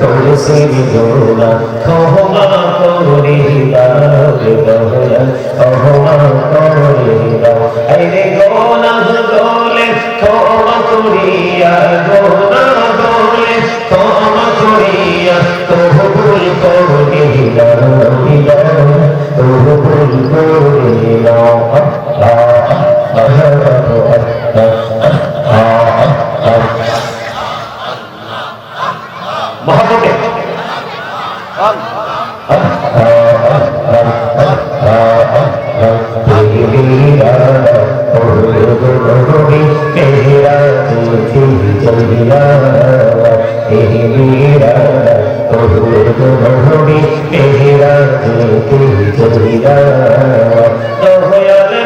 তোর সিরি গোলা ক্ষমা রে দয়া ক্ষমা করিলা আরে গোনা গোলে ক্ষমা করিয়া গোনা গোলে ক্ষমা করিয়া তোহ করিলা রবিলা করিলা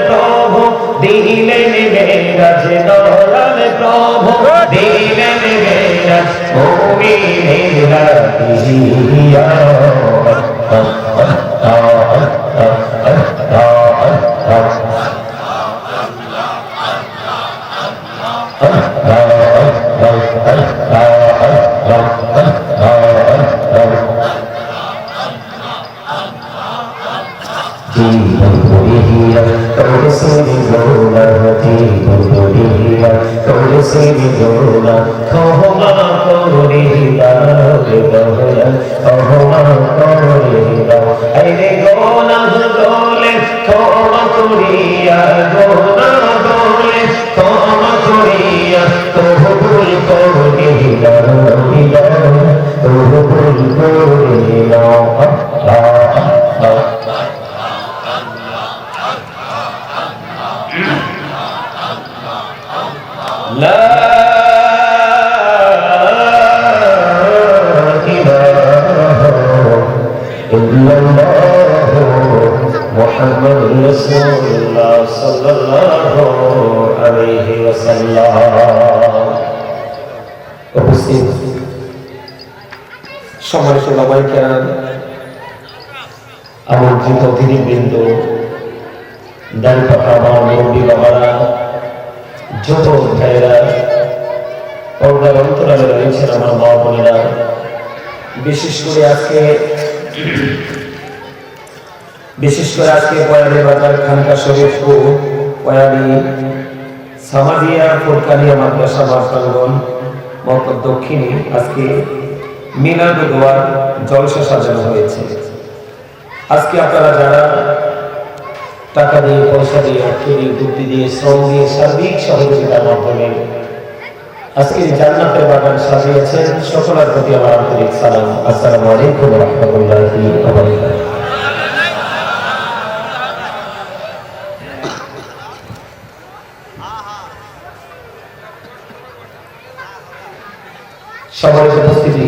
প্রভু দিলেন মেরাজ দয়াল প্রভু দিলেন মেরাজ মুমিনেরা দিয়া। আজকে আপনারা যারা টাকা দিয়ে অর্থ দিয়ে, বুদ্ধি দিয়ে, শ্রম দিয়ে, সার্বিক সহযোগিতার মাধ্যমে আজকে জান্নাতের সাজিয়েছেন, সকলের প্রতি আমার আন্তরিক সালাম। আসসালামু সবার উপস্থিতি।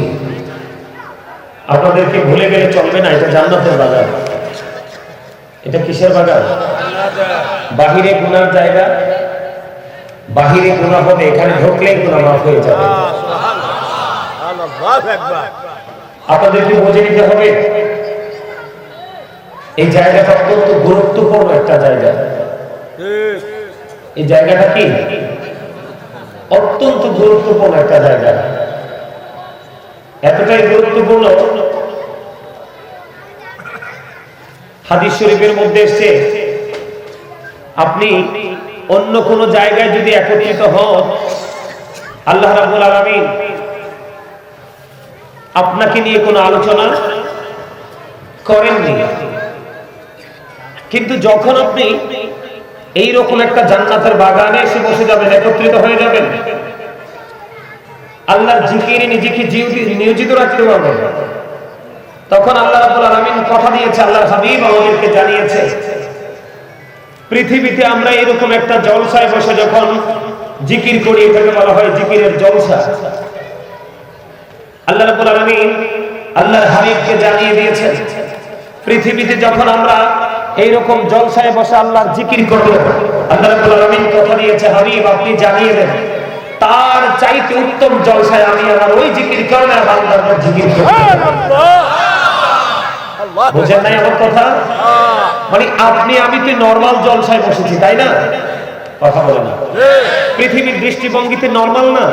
আপনাদেরকে ভুলে গেলে চলবে না, এটা জান্নাতের বাগান এটা কিসের বাগান বাহিরে গুনার জায়গা, বাহিরে গুণা হবে, এখানে ঢুকলে গুণা মাফ হয়ে যাবে। আপনাদেরকে বুঝে নিতে হবে, এই জায়গাটা অত্যন্ত গুরুত্বপূর্ণ একটা জায়গা। এই জায়গাটা কি? অত্যন্ত গুরুত্বপূর্ণ একটা জায়গা। এতটাই গুরুত্বপূর্ণ। হাদিস শরীফের মধ্যে এসছে, আপনি অন্য কোন জায়গায় যদি একত্রিত হন, আল্লাহ রাবুল আলমিন আপনাকে নিয়ে কোনো আলোচনা করেননি। কিন্তু যখন আপনি এই রকম একটা জান্নাতের বাগানে এসে বসে যাবেন, একত্রিত হয়ে যাবেন আল্লাহর জিকিরে নিজেকে নিয়োজিত রাখতে পারবেন তখন আল্লাহ রাব্বুল আলামিন কথা দিয়েছে, আল্লাহর হাবিব আমাদেরকে জানিয়েছে, পৃথিবীতে আমরা এরকম একটা জলসায় বসে যখন জিকির করি, এটাকে বলা হয় জিকিরের জলসা। আল্লাহ রাব্বুল আলামিন আল্লাহর হাবিবকে জানিয়ে দিয়েছেন, পৃথিবীতে যখন আমরা এইরকম জলসায় বসে আল্লাহর জিকির করব, আল্লাহ রাব্বুল আলামিন কথা দিয়েছে, হাবিব আপনি জানিয়ে দেন। তার চাইতে উত্তম জলসায় আমি আমার ওই জিকির কারণে জিকির বুঝেন নাই আমার কথা? মানে আপনি আমি তো নর্মাল জলসায় বসেছি তাই না? কথা বলে না। পৃথিবীর দৃষ্টিভঙ্গিতে নর্মাল না?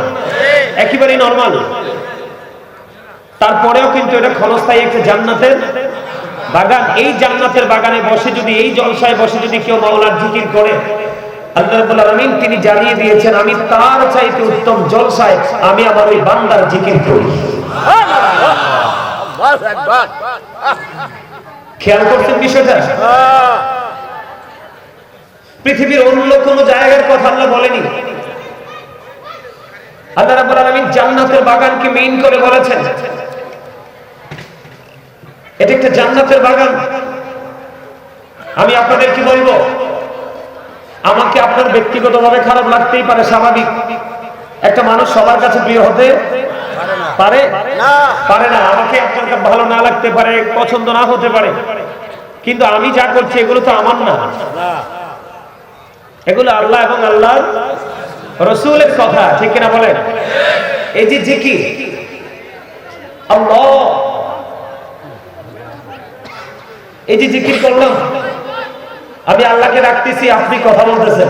একেবারেই নর্মাল তারপরেও কিন্তু এটা ক্ষণস্থায়ী একটা জান্নাতের বাগান। এই জান্নাতের বাগানে বসে যদি এই জলসায় বসে যদি কেউ মাওলার জিকির করে তিনি জানিয়ে দিয়েছেন, আমি তার চাইতে উত্তম জলসায় আমি আমার ওই বান্দার জিকির করি। খেয়াল করছেন বিষয়টা? পৃথিবীর অন্য কোন জায়গার কথা আল্লাহ বলেনি। আল্লাহ জান্নাতের বাগানকে মেইন করে বলেছেন। এটা একটা জান্নাতের বাগান। আমি আপনাদের কি বলব? আমাকে আপনার ব্যক্তিগতভাবে খারাপ লাগতেই পারে স্বাভাবিক। একটা মানুষ সবার কাছে প্রিয় হতে পারে? পারে না। আমাকে আপনার ভালো না লাগতে পারে পছন্দ না হতে পারে। কিন্তু আমি যা করছি এগুলো তো আমার না। এগুলো আল্লাহ এবং আল্লাহ রসুলের কথা ঠিক কিনা বলেন? এই যে জিকি আল্লাহ। এই যে জিকির করলাম আমি আল্লাহকে রাখতেছি আপনি কথা বলতেছেন।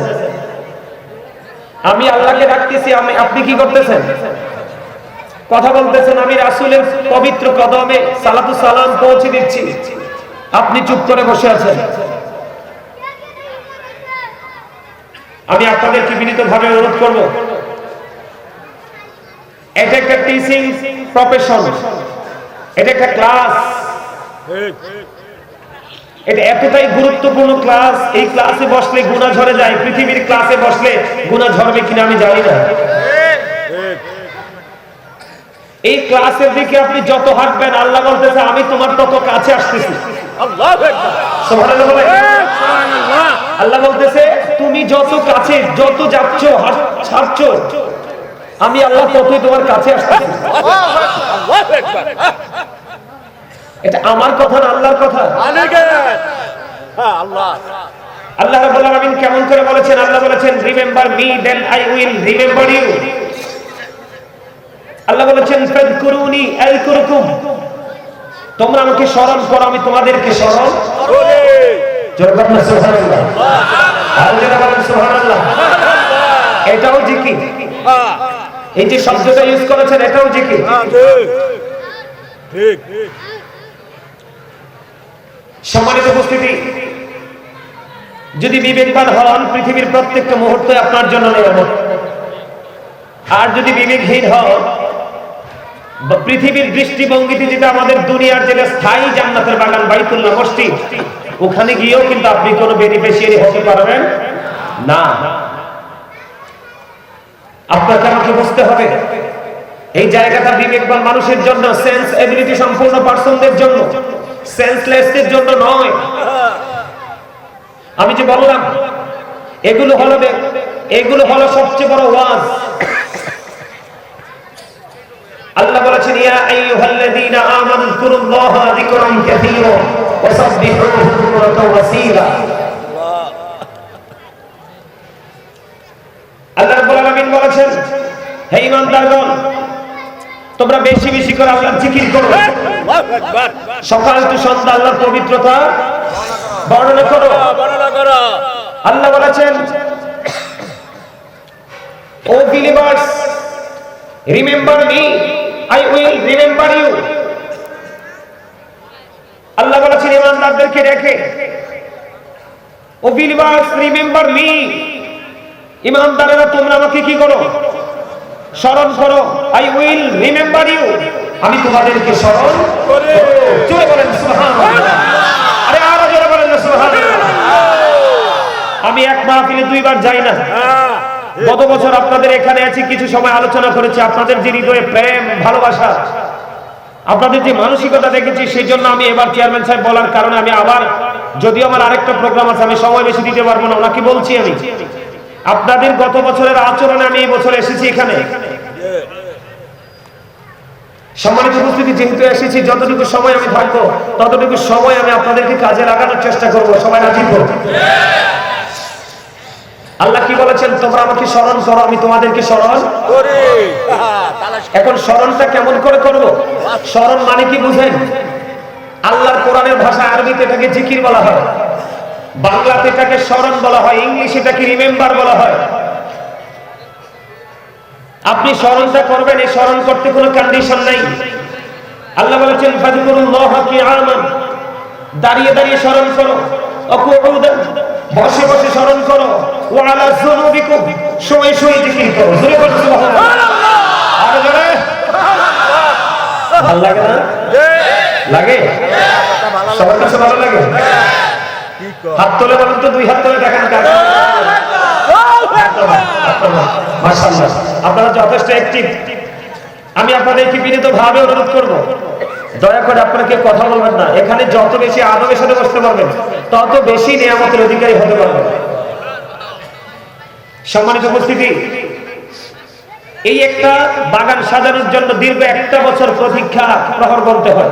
আমি আল্লাহকে রাখতেছি আমি আপনি কি করতেছেন? কথা বলতেছেন, আমি রাসূলের পবিত্র কদমে সালাতু সালাম পৌঁছে দিচ্ছি। আপনি চুপ করে বসে আছেন। আমি আপনাদেরকে বিনীতভাবে অনুরোধ করব। এটা একটা টিচিং প্রফেশন এটা একটা ক্লাস এটা এতটাই গুরুত্বপূর্ণ ক্লাস এই ক্লাসে বসলে গুণা ঝরে যায় পৃথিবীর ক্লাসে বসলে গুণা ঝরবে কিনা আমি জানি না। এই ক্লাসের দিকে আপনি যত হাঁটবেন আল্লাহ বলতেছে আমি তোমার তত কাছে আসতেছি। আল্লাহ বলতেছে তুমি যত কাছে যত যাচ্ছ ছাড়ছ আমি আল্লাহ ততই তোমার কাছে আসতেছি। এটা আমার কথা না আল্লাহর কথা? আল্লাহ। রাব্বুল আলামিন কেমন করে বলেছেন? আল্লাহ বলেছেন remember me then I will remember you Allah বলেছেন ফাদকুরুনি আযকুরুকুম। তোমরা আমাকে স্মরণ করো আমি তোমাদেরকে স্মরণ জোরে বলেন সুবহানাল্লাহ। আর যারা বলেন সুবহানাল্লাহ। এটাও জিকির। এই যে শব্দটা ইউজ করেছেন এটাও জিকির। সম্মানিত উপস্থিতি, যদি বিবেকবান হন, পৃথিবীর প্রত্যেকটা মুহূর্তে আপনার জন্য নিরাপদ। আর যদি বিবেকহীন হন পৃথিবীর দৃষ্টিভঙ্গিতে যেটা আমাদের দুনিয়ার যেটা স্থায়ী জান্নাতের বাগান, বাইতুল্লাহ মসজিদ, ওখানে গিয়েও কিন্তু আপনি কোনো বেনিফিশিয়ারি হতে পারবেন না। আপনাকে আমাকে বুঝতে হবে, এই জায়গাটা বিবেকবান মানুষের জন্য সেন্স এবিলিটি সম্পূর্ণ পার্সনদের জন্য। সেন্সলেসদের জন্য নয়। আমি যে বললাম, এগুলো হলো এগুলো হলো সবচেয়ে বড় ওয়াজ। আল্লাহ বলেছেন, ইয়া আইয়ুহাল্লাযীনা আমানু যকুরুল্লাহা যিকরান কাসীরা ওয়া সাব্বিহুহু বুকরাতাও ওয়া আসীলা আল্লাহ রাব্বুল আলামিন বলেছেন, হে ঈমানদারগণ তোমরা বেশি বেশি করে আল্লাহর জিকির করো। সকাল টু সন্ধ্যা আল্লাহর পবিত্রতা। বর্ণনা করো। আল্লাহ বলেছেন, O believers remember me I will remember you Allah বলেছেন, ইমানদারদেরকে রেখে ও বিলিভার্স রিমেম্বার মি ইমানদারেরা, তোমরা আমাকে কি করো? স্মরণ করো আই উইল রিমেম্বার ইউ আমি তোমাদেরকে স্মরণ জোরে বলেন আমি এক মাহফিলে দুইবার যাই না। গত বছর আপনাদের এখানে আছি কিছু সময় আলোচনা করেছি। আপনাদের যে হৃদয়ে প্রেম, ভালোবাসা, আপনাদের যে মানসিকতা দেখেছি, সেই জন্য আমি এবার চেয়ারম্যান সাহেব বলার কারণে আমি আবার, যদিও আমার আরেকটা প্রোগ্রাম আছে, আমি সময় বেশি দিতে পারব না, ওনাকে বলছি আমি। আপনাদের গত বছরের আচরণে আমি এই বছর এসেছি এখানে। সম্মানিত উপস্থিতি, যেহেতু এসেছি, যতটুকু সময় আমি থাকব ততটুকু সময় আমি আপনাদেরকে কাজে লাগানোর চেষ্টা করব। সবাই রাজি তো? আল্লাহ কি বলেছেন? তোমরা আমাকে স্মরণ করো, আমি তোমাদেরকে স্মরণ এখন স্মরণটা কেমন করে করব? স্মরণ মানে কি বুঝেন? আল্লাহর কোরআনের ভাষা আরবিতে এটাকে জিকির বলা হয়। বাংলাতে এটাকে স্মরণ বলা হয়, ইংলিশে এটাকে রিমেম্বার বলা হয়। আপনি স্মরণটা করবেন এই স্মরণ করতে কোনো কন্ডিশন নাই। আল্লাহ বলেছেন দাঁড়িয়ে দাঁড়িয়ে স্মরণ করো। বসে বসে স্মরণ করো। জিকির করো। জোরে ভালো লাগে না? লাগে? সবার কাছে ভালো লাগে? হাত তোলে বলেন তো দুই হাত তোলে দেখেন কাজ আপনারা যথেষ্ট অ্যাক্টিভ আমি আপনাদেরকে বিনীত ভাবে অনুরোধ দয়া করে কথা বলবেন না। এখানে যত বেশি আদবের সাথে বসতে পারবেন, তত বেশি নিয়ামতের অধিকারী হতে পারবেন। সম্মানিত উপস্থিতি, এই একটা বাগান সাজানোর জন্য দীর্ঘ একটা বছর প্রতীক্ষা প্রহর করতে হয়।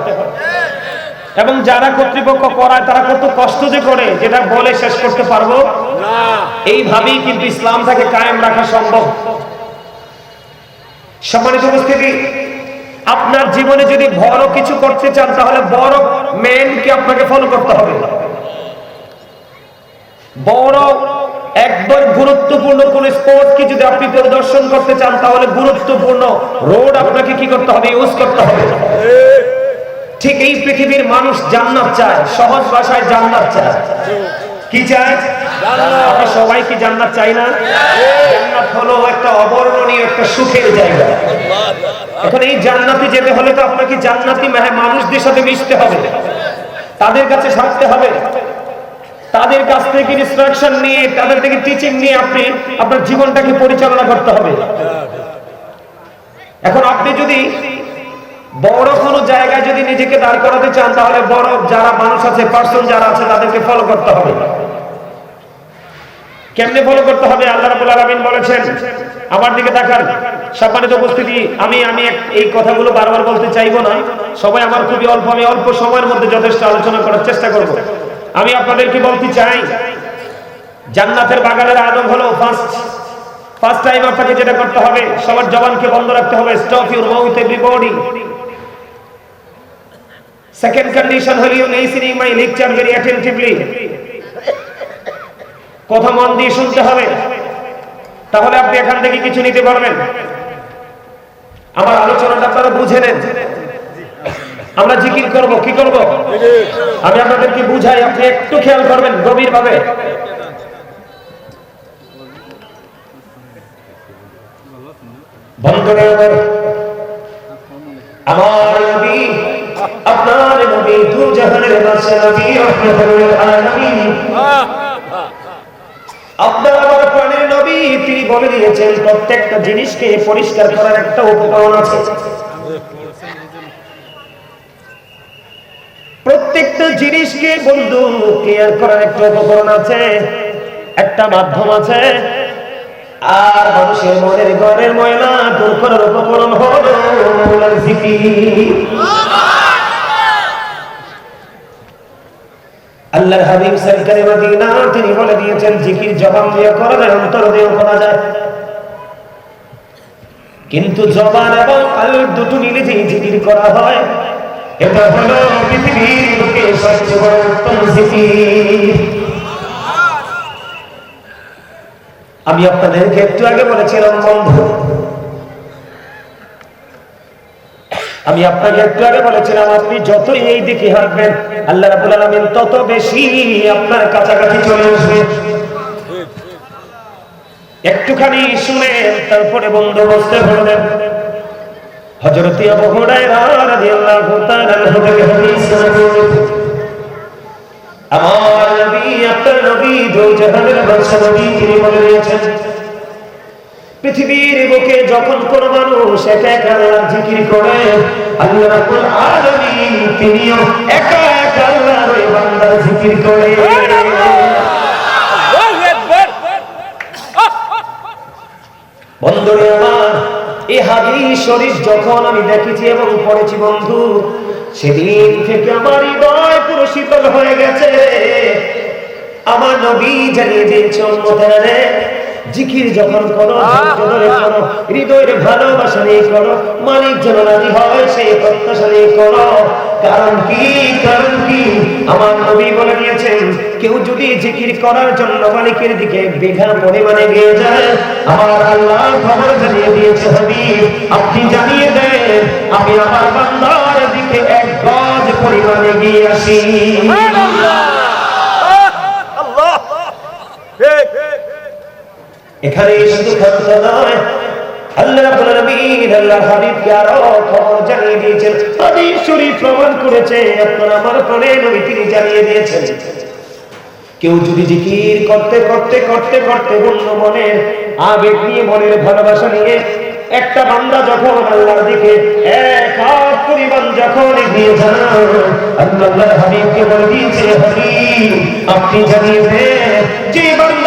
এবং যারা কর্তৃপক্ষ করায় তারা কত কষ্ট যে করে যেটা বলে শেষ করতে পারব? এইভাবেই কিন্তু ইসলামটাকে কায়েম রাখা সম্ভব। সম্মানিত উপস্থিতি আপনার জীবনে যদি বড় কিছু করতে চান তাহলে বড় মেনকে আপনাকে ফলো করতে হবে। বড় একবার গুরুত্বপূর্ণ কোন স্পোর্টকে যদি আপনি পরিদর্শন করতে চান তাহলে গুরুত্বপূর্ণ রোড আপনাকে কি করতে হবে? ইউজ করতে হবে। ঠিক এই পৃথিবীর মানুষ জান্নাত চায় সহজ ভাষায় জান্নাত চায়। কি চায়? আমরা সবাই কি জান্নাত চাই না? জান্নাত হলো একটা অবর্ণনীয় একটা সুখের জায়গা। এখন এই জান্নাতে যেতে হলে তো আপনাকে জান্নাতি মেহে মানুষদের সাথে মিশতে হবে। তাদের কাছে থাকতে হবে। তাদের কাছ থেকে ইনস্ট্রাকশন নিয়ে তাদের থেকে টিচিং নিয়ে আপনি আপনার জীবনটাকে পরিচালনা করতে হবে। এখন আপনি যদি বড় কোনো জায়গায় যদি নিজেকে দাঁড় করাতে চান, তাহলে বড় যারা মানুষ আছে পার্সন যারা আছে, তাদেরকে ফলো করতে হবে। কেমনে ফলো করতে হবে? আল্লাহ রাব্বুল আলামিন বলেছেন, আমার দিকে তাকান। সম্মানিত উপস্থিতি, আমি আমি এই কথাগুলো বারবার বলতে চাইব না। সবাই আমার খুবই অল্প, আমি অল্প সময়ের মধ্যে যথেষ্ট আলোচনা করার চেষ্টা করব। আমি আপনাদেরকে বলতে চাই, জান্নাতের বাগানের আদব হলো ফার্স্ট ফার্স্ট টাইম আপনাকে যেটা করতে হবে, সবার জবানকে বন্ধ রাখতে হবে। Stop your mouth everybody second condition হল you listening my lecture very attentively কথা মন দিয়ে শুনতে হবে। তাহলে আপনি এখান থেকে কিছু নিতে পারবেন। আমার আলোচনাটা আপনারা বুঝে নেন। আমরা জিকির করব, কি করব? আমি আপনাদেরকে বুঝাই, আপনি একটু খেয়াল করবেন গভীর ভাবে বন্ধুরা, আমার নবী আপনার নবী দু জাহানের বাদশা নবী রহমাতুল আলামিন। আপনার আমার প্রাণের নবী, তিনি বলে দিয়েছেন, প্রত্যেকটা জিনিসকে পরিষ্কার করার একটা উপকরণ আছে। প্রত্যেকটা জিনিসকে বন্ধু ক্লিয়ার করার একটা উপকরণ আছে, একটা মাধ্যম আছে। আর মানুষের মনের ঘরের ময়লা দূর করার উপকরণ হলো জিকির। আল্লাহর হাবিব সরকারে মদিনা, তিনি বলে দিয়েছেন, জিকির জবান দিয়ে করা যায় অন্তর দিয়ে করা যায়। কিন্তু জবান এবং কলব দুটো মিলে যে জিকির করা হয়, এটা হলো পৃথিবীর বুকে সবচেয়ে বড় উত্তম জিকির। আমি আপনাদেরকে একটু আগে বলেছিলাম, বন্ধু আমি আপনাকে একটু আগে বলেছিলাম, আপনি যতই এই দিকে হাঁটবেন, আল্লাহ রাবুল আলমিন তত বেশি আপনার কাছাকাছি চলে আসবে। একটুখানি শুনে তারপরে বন্ধু বসতে বললেন হজরতি আবু হুরায়রা রাদিয়াল্লাহু তাআলা হাদিস আমার নবী, আপনার নবী দু জাহানের বাদশা নবী তিনি বলে দিয়েছেন পৃথিবীর বুকে যখন কোন মানুষ একা একা জিকির করে, আল্লাহ রাব্বুল আলামিন তিনিও একা একা আল্লাহর বান্দার জিকির করে। বন্ধুরে আমার, এই হাদিস শরীফ যখন আমি দেখেছি এবং পড়েছি বন্ধু, সেদিন থেকে আমার হৃদয় পুরো শীতল হয়ে গেছে। আমার নবী জানিয়ে দিয়েছে, উম্মতেরা রে জিকির যখন করো ধরে করো হৃদয়ের ভালোবাসা নিয়ে করো, মালিক যেন রাজি হয় সেই প্রত্যাশা নিয়ে করো। কারণ কি? কারণ কি? আমার নবী বলে দিয়েছেন, কেউ যদি জিকির করার জন্য মালিকের দিকে বিঘা পরিমাণে গিয়ে যায়, আমার আল্লাহ খবর জানিয়ে দিয়েছে, হাবিব, আপনি জানিয়ে দেন, আমি আমার বান্দার দিকে এক গজ পরিমাণে গিয়ে আসি। এখানে শুধু নয় কেউ যদি জিকির করতে করতে করতে করতে আবেগ নিয়ে, মনের ভালোবাসা নিয়ে, একটা বান্দা যখন আল্লাহর দিকে বলে আপনি জানিয়ে দেন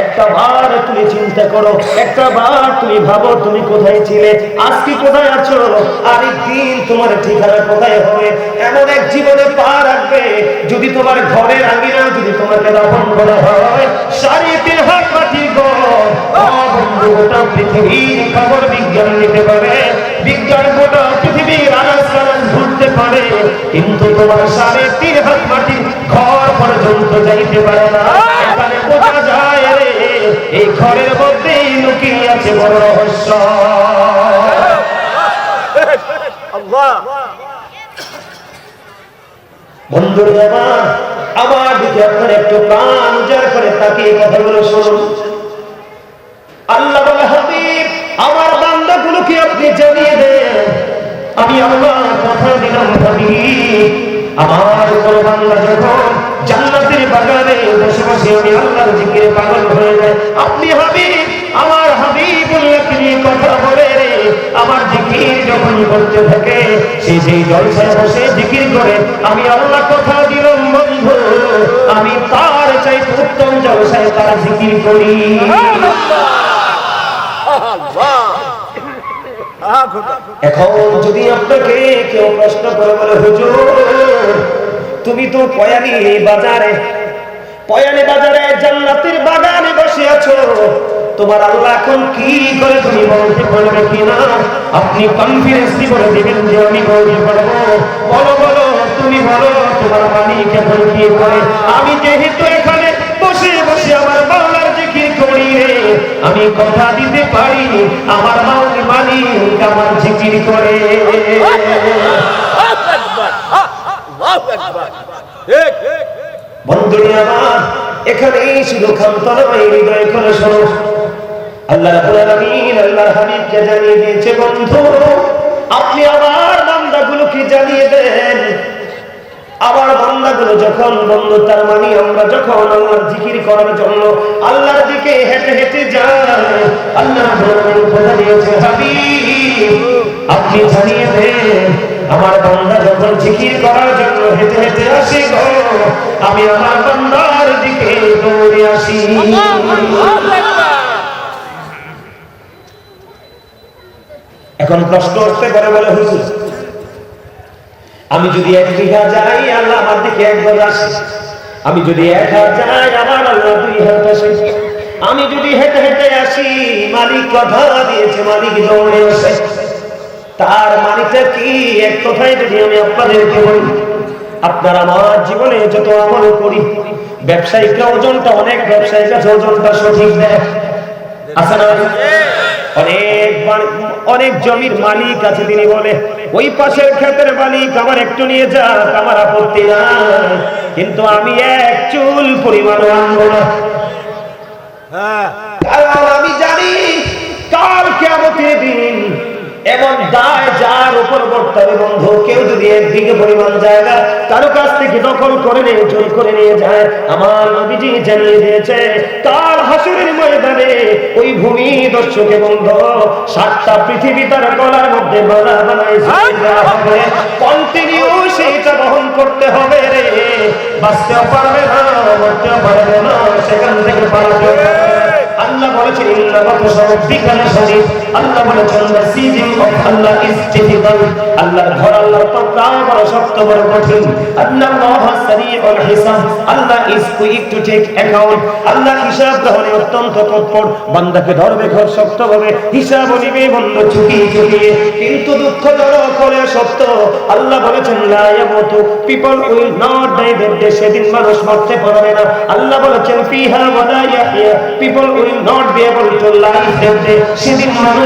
একটা বার তুমি চিন্তা করো, একটা বার তুমি ভাবো তুমি কোথায় ছিলে আজকে কোথায় আছো? আরেকদিন তোমার ঠিকানা কোথায় হবে? এমন এক জীবনে পা রাখবে, যদি তোমার ঘরের আঙ্গিনা যদি তোমাকে দাফন করা হয়, সাড়ে তিন হাত মাটি গোটা পৃথিবীর খবর বিজ্ঞান নিতে পারে, বিজ্ঞান গোটা পৃথিবীর ঘুরতে পারে, কিন্তু তোমার সাড়ে তিন হাত মাটি ঘর পর্যন্ত যাইতে পারে না। যায় এই ঘরের মধ্যেই লুকিয়ে আছে বড় রহস্য। বন্ধুরে আমার আমার দিকে আপনার একটু প্রাণ উজাড় করে তাকিয়ে কথাগুলো শুনুন। আল্লাহ বলে হাবিব আমার বান্দাগুলোকে আপনি জানিয়ে দেন। আমি আল্লাহ কথা দিলাম হাবিব। আমার কোন বান্দা যখন জান্নাতের বাগানে বসে বসে আমি আল্লাহর জিকিরে পাগল হয়ে যায় আপনি হাবিব আমার হাবিবুল্লাহকে নিয়ে কথা বলে রে। আমার জিকির যখন করতে থাকে সে সেই জলসায় বসে জিকির করে আমি আল্লাহ কথা দিলাম বন্ধু আমি তার চাই উত্তম জলসায় তার জিকির করি। এখন যদি আপনাকে কেউ প্রশ্ন করে বলে হুজুর তুমি তো পয়ালি বাজারে পয়ালি বাজারে জান্নাতের বাগানে বসে আছো তোমার আল্লাহ এখন কি করে তুমি বলতে পারবে কিনা? আপনি কনফিডেন্স বলে দিবেন যে আমি বলতে পারব। বলো বলো, তুমি বলো, তোমার মালিক এখন কি করে? আমি যেহেতু এখানে বসে বসে আমার বাংলার জিকির করি রে। আমি কথা দিতে পারি, আমার মালিক আমার জিকির করে। বন্ধুরে আমার এখানে শুধু ক্ষমতা নয় হৃদয় করে শোনো আল্লাহ আলামিন আল্লাহর হাবিবকে জানিয়ে দিয়েছে বন্ধু আপনি আমার বান্দাগুলোকে জানিয়ে দেন। আবার বান্দাগুলো যখন বন্ধু তার মানে আমরা যখন আল্লাহর জিকির করার জন্য আল্লাহর দিকে হেঁটে হেঁটে যাই আল্লাহ দিয়েছে হাবিব আপনি জানিয়ে দেন আমার বান্দা যখন জিকির করার জন্য হেঁটে হেঁটে আসে গো, আমি আমার বান্দার দিকে দৌড়ে আসি। এখন প্রশ্ন আসতে পারে বলে হুজুর, আমি যদি এক বিঘা যাই, আল্লাহ আমার দিকে একবার আসে। আমি যদি এক হাত যাই, আমার আল্লাহ দুই হাত আসে। আমি যদি হেঁটে হেঁটে আসি, মালিক কথা দিয়েছে, মালিক দৌড়ে আসে। তার মালিকটা কি? এক কথায় যদি আমি আপনাদেরকে বলি আপনার আমার জীবনে যত আমল করি ব্যবসায়িকরা ওজনটা অনেক ব্যবসায়িক আছে ওজনটা সঠিক দেয় আছে না? অনেক অনেক জমির মালিক আছে তিনি বলে ওই পাশের ক্ষেতের মালিক আমার একটু নিয়ে যাক আমার আপত্তি নাই। কিন্তু আমি এক চুল পরিমাণ আনব না। কারণ আমি জানি কাল কেমতের দিন এমন দায় যার উপর করতে হবে বন্ধু, কেউ যদি একদিকে পরিমাণ জায়গা কারও কাছ থেকে দখল করে নিয়ে, জোর করে নিয়ে যায়, আমার নবীজি জানিয়ে দিয়েছে কাল হাসুরের ময়দানে ওই ভূমি দর্শকে বন্ধ, সাতটা পৃথিবী তার গলার মধ্যে মালা হবে। কন্টিনিউ সেইটা বহন করতে হবে রে। বাঁচতেও পারবে না, মরতেও পারবে না, সেখান থেকে হবে। আল্লাহ বলেছেন ইন্না বাতশা রাব্বিকা লাশাদীদ আল্লাহ বলেছেন siege of Allah is difficult আল্লাহর ঘর আল্লাহর পাকড়াও বড় শক্ত বড় কঠিন। আল্লাহ সারিউল হিসাব। আল্লাহ is quick to take account আল্লাহ হিসাব গ্রহণে অত্যন্ত তৎপর। বান্দাকে ধরবে, ঘর শক্তভাবে হিসাব নিবে, বন্ধ চুকিয়ে চুকিয়ে। কিন্তু দুঃখজনক হলে সত্য। আল্লাহ বলেছেন, লা ইয়ামুতু। People will not die that day সেদিন মানুষ মরতে পারবে না। আল্লাহ বলেছেন, ফিহা ওয়ালা ইয়াহইয়া। People will not be able to live that day সেদিন মানুষ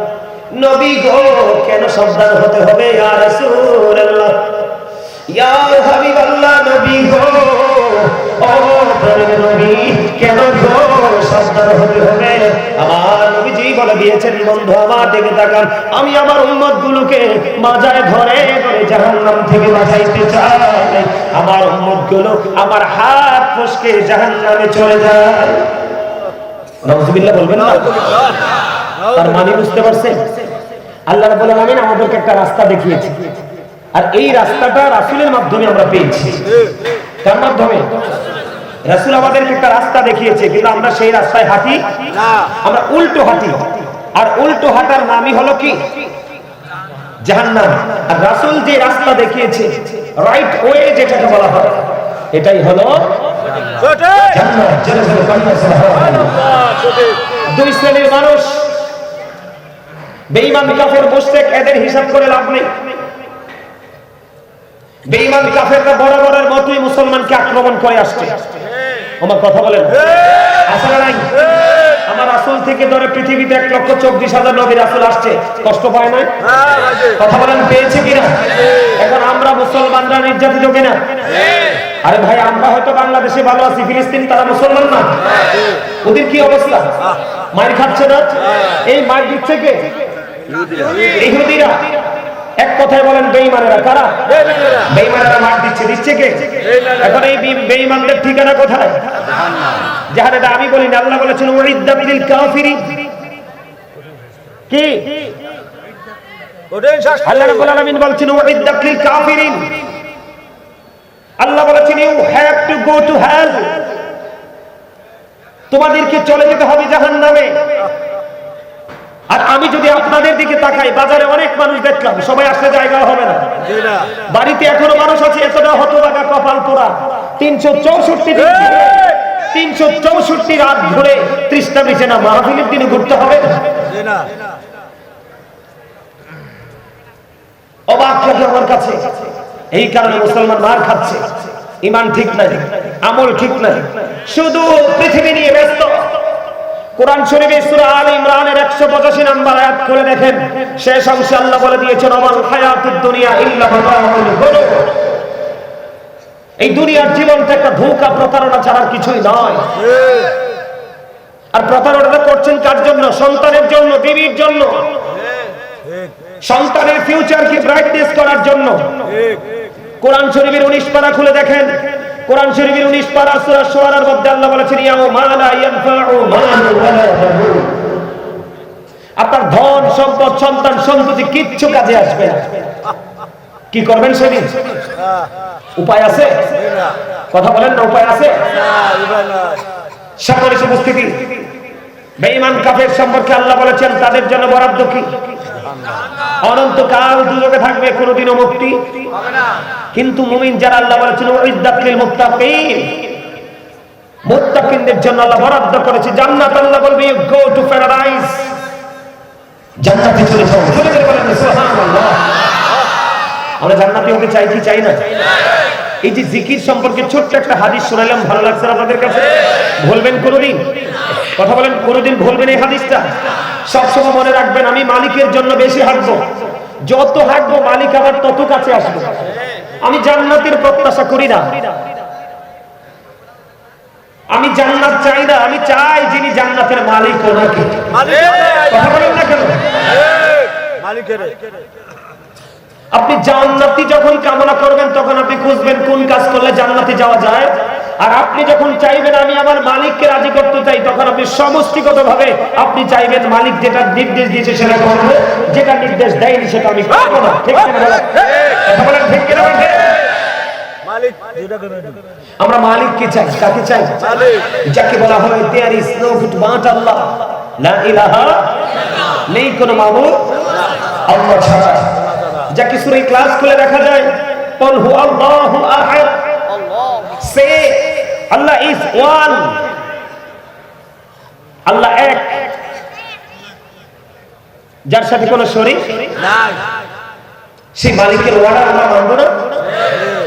নবী গো, কেন সাবধান হতে হবে? আমি আমার উম্মত গুলোকে মাজায় ধরে ধরে জাহান্নাম থেকে বাঁচাইতে চাই। আমার উম্মতগুলো আমার হাত ফসকে জাহান্নামে চলে যায়। বলবেন না? তার মানে বুঝতে পারছেন? আল্লাহ রাব্বুল আলামিন আমাদেরকে একটা রাস্তা দেখিয়েছে। আর এই রাস্তাটা রাসূলের মাধ্যমে আমরা পেয়েছি। তার মাধ্যমে? রাসূল আমাদেরকে একটা রাস্তা দেখিয়েছে কিন্তু আমরা সেই রাস্তায় হাঁটি? আমরা উল্টো হাঁটি। আর উল্টো হাঁটার নামই হলো কি? জাহান্নাম। আর রাসূল যে রাস্তা দেখিয়েছে রাইট ওয়ে যেটাকে বলা হয় এটাই হলো দুই শ্রেণির মানুষ বেঈমান কাফের মুশরিক এদের হিসাব করে লাভ নেই। বেঈমান কাফেররা বরাবরের মতোই মুসলমানকে আক্রমণ করে আসছে। আমার কথা বলেন। আসলে নাই। আমার রাসূল থেকে ধরে পৃথিবীতে এক লক্ষ চব্বিশ হাজার নবী রাসূল আসছে। কষ্ট পায় না? কথা বলেন পেয়েছে কিনা? এখন আমরা মুসলমানরা নির্যাতিত কিনা? আরে ভাই আমরা হয়তো বাংলাদেশে ভালো আছি ফিলিস্তিন তারা মুসলমান না। ওদের কি অবস্থা? মার খাচ্ছে না? এই মার দিচ্ছে কে? ইহুদিরা এক কথায় বলেন বেঈমানেরা কারা? বেঈমানেরা। মার দিচ্ছে দিচ্ছে কে? এখন এই বেঈমানদের ঠিকানা কোথায়? আমি বলি না আল্লাহ বলেছেন উইদ্দা বিল কাফিরিন। কি? আল্লাহ রাব্বুল আলামিন বলছেন উইদ্দা কাফিরিন। আল্লাহ বলেছেন you have to go to hell তোমাদেরকে চলে যেতে হবে জাহান্নামে। আর আমি যদি আপনাদের দিকে তাকাই, বাজারে অনেক মানুষ দেখলাম, সবাই আসলে জায়গা হবে না। বাড়িতে এখনও মানুষ আছে, এতটা হতবাগা কপাল পোড়া। তিনশো চৌষট্টি তিনশো চৌষট্টি রাত ধরে ত্রিশটা নিচে না। মাহফিলের দিনে ঘুরতে হবে অবাক লাগে আমার কাছে। এই কারণে মুসলমান মার খাচ্ছে। ইমান ঠিক নাই, আমল ঠিক নাই। শুধু পৃথিবী নিয়ে ব্যস্ত। কোরআন শরীফে সূরা আল ইমরানের 185 নম্বর আয়াত করে দেখেন। শেষ অংশে আল্লাহ বলে দিয়েছেন আমাল হায়াতুদ দুনিয়া ইল্লা মাতাউল গুরুর এই দুনিয়ার জীবনটা একটা ধোঁকা, প্রতারণা ছাড়া কিছুই নয়। আর প্রতারণাটা করছেন কার জন্য? সন্তানের জন্য, বিবির জন্য। সন্তানের ফিউচারকে ব্রাইটনেস করার জন্য। কোরআন শরীফের 19 পারা খুলে দেখেন কোরআন শরীফের 19 পারা সূরা শুআরার মধ্যে আল্লাহ বলেছেন ইয়াও মালা ইয়ানফাউ মালু আপনার ধন, সম্পদ, সন্তান সন্ততি কিচ্ছু কাজে আসবে না। কি করবেন সেদিন? উপায় আছে? কথা বলেন না, উপায় আছে? সকলের উপস্থিতি। বেঈমান কাফের সম্পর্কে আল্লাহ বলেছেন, তাদের জন্য বরাদ্দ কি? অনন্তকাল দুজকে থাকবে, কোনোদিনও মুক্তি। কিন্তু মুমিন যারা আল্লাহ বলেছিল ইজ্জাতিল মুত্তাকিন। মুত্তাকিনদের জন্য আল্লাহ বরাদ্দ করেছে, জান্নাত আল্লাহ বলবে ইউ গো টু প্যারাডাইস জান্নাতে চলে যাও। চলে গেলে বলেন, সুবহানাল্লাহ। আমরা জান্নাতি হতে চাই কি চাই না? এই যে জিকির সম্পর্কে ছোট্ট একটা হাদিস শোনালাম ভালো লাগছে আপনাদের কাছে? বলবেন কোনোদিন? কথা বলেন কোনোদিন ভুলবেন এই হাদিসটা? সবসময় মনে রাখবেন আমি মালিকের জন্য বেশি হাঁটবো। যত হাঁটবো মালিক আবার তত কাছে আসবে। আমি জান্নাতের প্রত্যাশা করি না। আমি জান্নাত চাই না আমি চাই যিনি জান্নাতের মালিক ওনাকে। কথা বলেন না কেন? মালিকের। আপনি জান্নাতি যখন কামনা করবেন তখন আপনি খুঁজবেন কোন কাজ করলে জান্নাতে যাওয়া যায়। আর আপনি যখন চাইবেন আমি আমার মালিককে রাজি করতে চাই তখন আপনি সমষ্টিগত ভাবে আপনি চাইবেন মালিক যেটা নির্দেশ দিয়েছে সেটা করব। যেটা নির্দেশ দেয়নি সেটা আমি করব না। ঠিক আমরা মালিককে চাই কাকে চাই? মালিক। যাকে বলা হয় there is no good but Allah লা ইলাহা নেই কোনো মাবুদ। আল্লাহ ছাড়া। যা কিছুর এই ক্লাস খুলে দেখা যায়? আল্লাহ এক। যার সাথে শরীর সেই মালিকের না।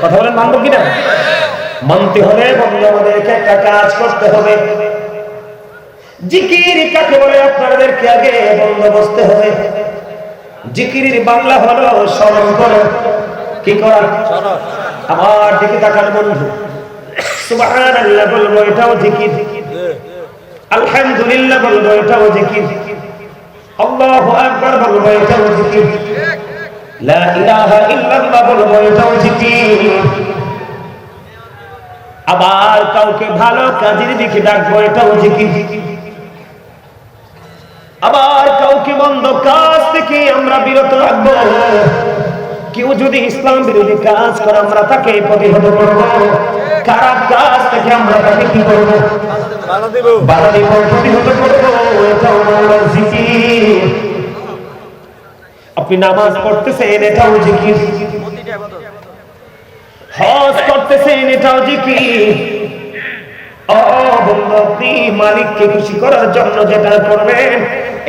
কথা বলেন কিনা? মানতে হবে একটা কাজ করতে হবে। জিকির কাকে বলে? আপনাদেরকে আগে বন্দোবস্ত হবে। জিকিরের বাংলা হলো স্মরণ করো। কি করা? সরব আমার দিকে তাকান বন্ধু। সুবহানাল্লাহ বলব এটাও জিকির। আলহামদুলিল্লাহ বলব এটাও জিকির। আল্লাহু আকবার বলব এটাও জিকির। লা ইলাহা ইল্লাল্লাহ বলব এটাও জিকির। আবার কাউকে ভালো কাজের দিকে ডাকবো এটাও জিকির। আবার কাউকে মন্দ কাজ থেকে আমরা বিরত রাখব? কেউ যদি ইসলাম বিরোধী কাজ করে আমরা তাকে প্রতিহত করব? খারাপ কাজ থেকে আমরা তাকে কি করব? বাধা দিব। প্রতিহত করব এটাও মাওলার জিকির। আপনি নামাজ পড়তেছেন এটাও জিকির। হজ করতেছেন এটাও জিকির। ও বন্ধু আপনি মালিককে খুশি করার জন্য যেটা করবেন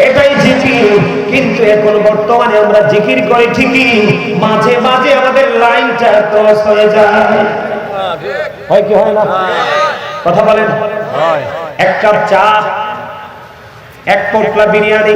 এটাই জিকির। কিন্তু এখন বর্তমানে আমরা জিকির করি ঠিকই মাঝে মাঝে আমাদের লাইনটা ক্রস হয়ে যায়। হয় কি হয় না? কথা বলেন। এক কাপ চা এক পোটলা বিরিয়ানি